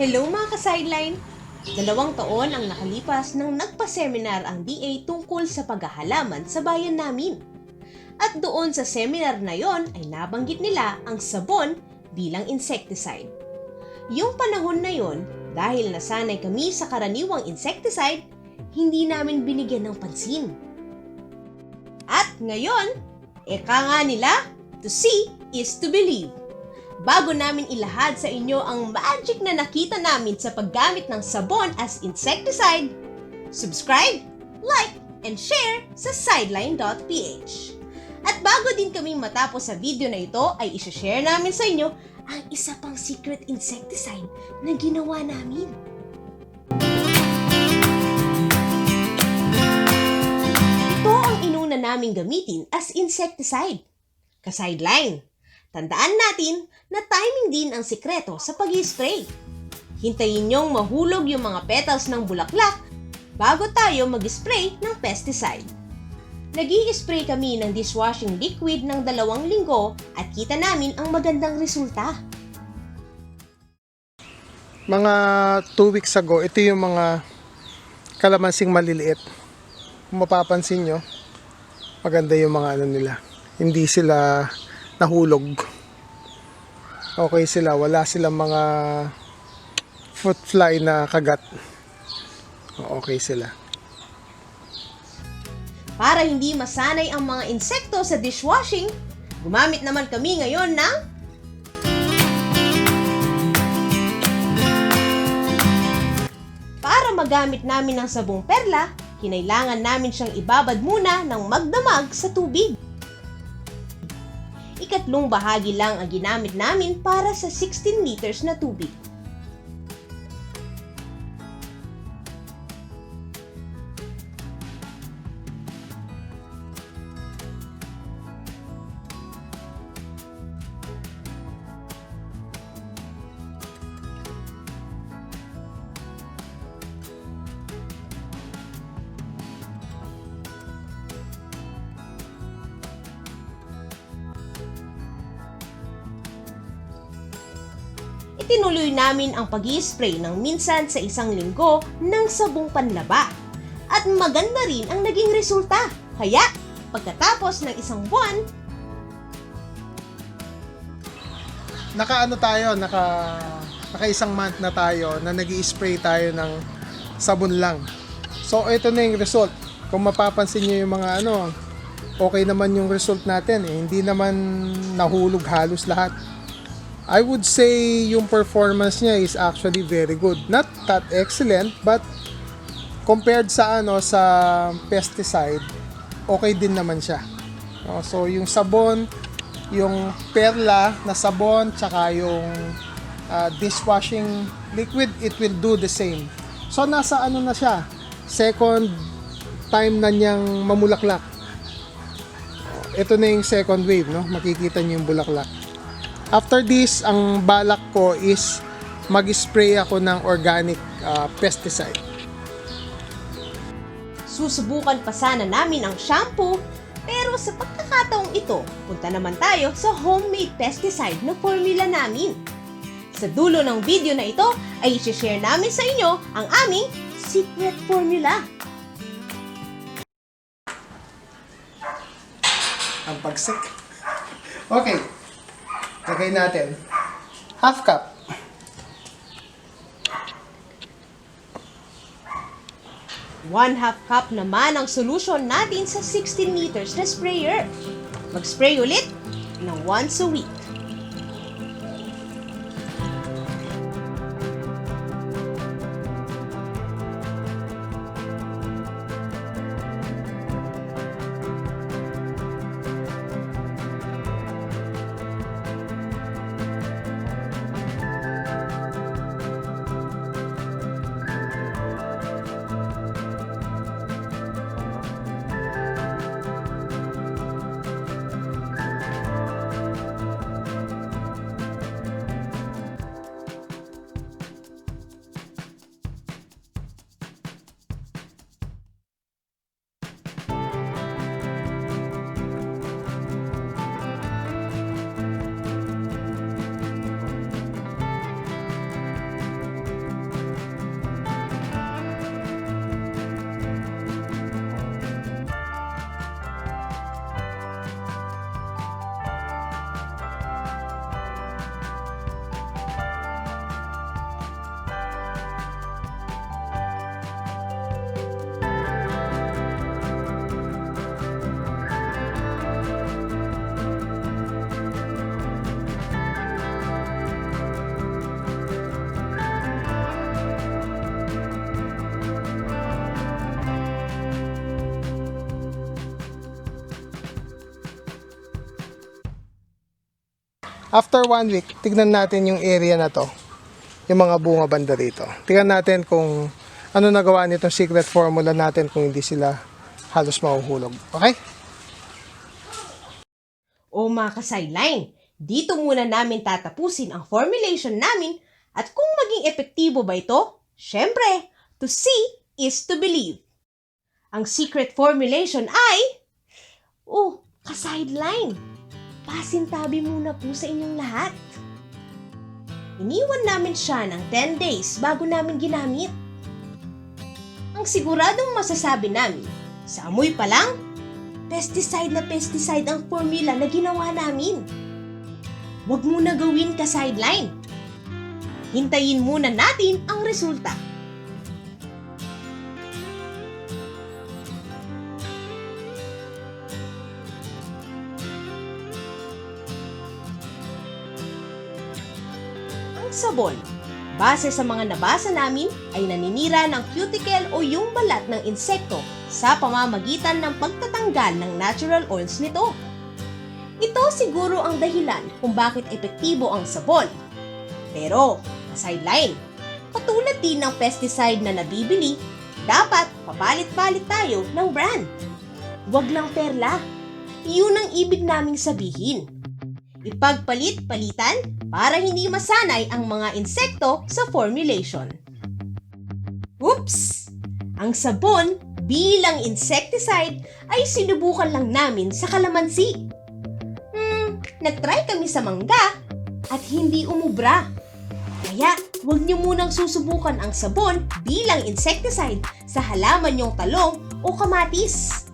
Hello mga ka-sideline! Dalawang taon ang nakalipas nang nagpa-seminar ang DA tungkol sa paghahalaman sa bayan namin. At doon sa seminar na yon ay nabanggit nila ang sabon bilang insecticide. Yung panahon na yon, dahil nasanay kami sa karaniwang insecticide, hindi namin binigyan ng pansin. At ngayon, eka nga nila, to see is to believe. Bago namin ilahad sa inyo ang magic na nakita namin sa paggamit ng sabon as insecticide, subscribe, like, and share sa sideline.ph. At bago din kaming matapos sa video na ito ay isashare namin sa inyo ang isa pang secret insecticide na ginawa namin. Ito ang inuna naming gamitin as insecticide. Ka-sideline. Tandaan natin na timing din ang sikreto sa pag spray Hintayin niyong mahulog yung mga petals ng bulaklak bago tayo mag-spray ng pesticide. nag spray kami ng dishwashing liquid ng dalawang linggo at kita namin ang magandang resulta. Mga 2 weeks ago, ito yung mga kalamansing maliliit. Kung mapapansin nyo, maganda yung mga ano nila. Hindi sila nahulog. Okay sila, wala silang mga fruit fly na kagat. Okay sila. Para hindi masanay ang mga insekto sa dishwashing, gumamit naman kami ngayon ng Para magamit namin ang sabong perla, kinailangan namin siyang ibabad muna ng magdamag sa tubig. Ikatlong bahagi lang ang ginamit namin para sa 16 liters na tubig. Itinuloy namin ang pag spray ng minsan sa isang linggo ng sabong panlaba. At maganda rin ang naging resulta. Kaya, pagkatapos ng isang buwan, Naka ano tayo, naka, naka isang month na tayo na nag spray tayo ng sabon lang. So, ito na yung result. Kung mapapansin nyo yung mga ano, okay naman yung result natin. Eh. Hindi naman nahulog halos lahat. I would say yung performance niya is actually very good. Not that excellent, but compared sa ano sa pesticide, okay din naman siya. So yung sabon, yung perla na sabon, tsaka yung uh, dishwashing liquid, it will do the same. So nasa ano na siya, second time na niyang mamulaklak. Ito na yung second wave, no? Makikita niyo yung bulaklak. After this, ang balak ko is mag-spray ako ng organic uh, pesticide. susubukan pa sana namin ang shampoo, pero sa pagkakataong ito, punta naman tayo sa homemade pesticide na formula namin. Sa dulo ng video na ito ay isi-share namin sa inyo ang aming secret formula. Ang pagsik. Okay. Lagay natin. Half cup. One half cup naman ang solution natin sa 16 liters na sprayer. Mag-spray ulit ng once a week. After one week, tignan natin yung area na to. Yung mga bunga banda rito. Tignan natin kung ano nagawa nitong secret formula natin kung hindi sila halos mahuhulog. Okay? O mga ka-sideline, dito muna namin tatapusin ang formulation namin at kung maging epektibo ba ito, syempre, to see is to believe. Ang secret formulation ay... Oh, ka-sideline! Pasintabi muna po sa inyong lahat. Iniwan namin siya ng 10 days bago namin ginamit. Ang siguradong masasabi namin, sa amoy pa lang, pesticide na pesticide ang formula na ginawa namin. Huwag mo na gawin ka sideline. Hintayin muna natin ang resulta. Sabon, base sa mga nabasa namin, ay naninira ng cuticle o yung balat ng insekto sa pamamagitan ng pagtatanggal ng natural oils nito. Ito siguro ang dahilan kung bakit epektibo ang sabon. Pero, sideline, patulad din ng pesticide na nabibili, dapat papalit-palit tayo ng brand. Huwag lang perla. Yun ang ibig naming sabihin. Ipagpalit-palitan para hindi masanay ang mga insekto sa formulation. Oops! Ang sabon bilang insecticide ay sinubukan lang namin sa kalamansi. Hmm, nagtry kami sa mangga at hindi umubra. Kaya, huwag niyo munang susubukan ang sabon bilang insecticide sa halaman yung talong o kamatis.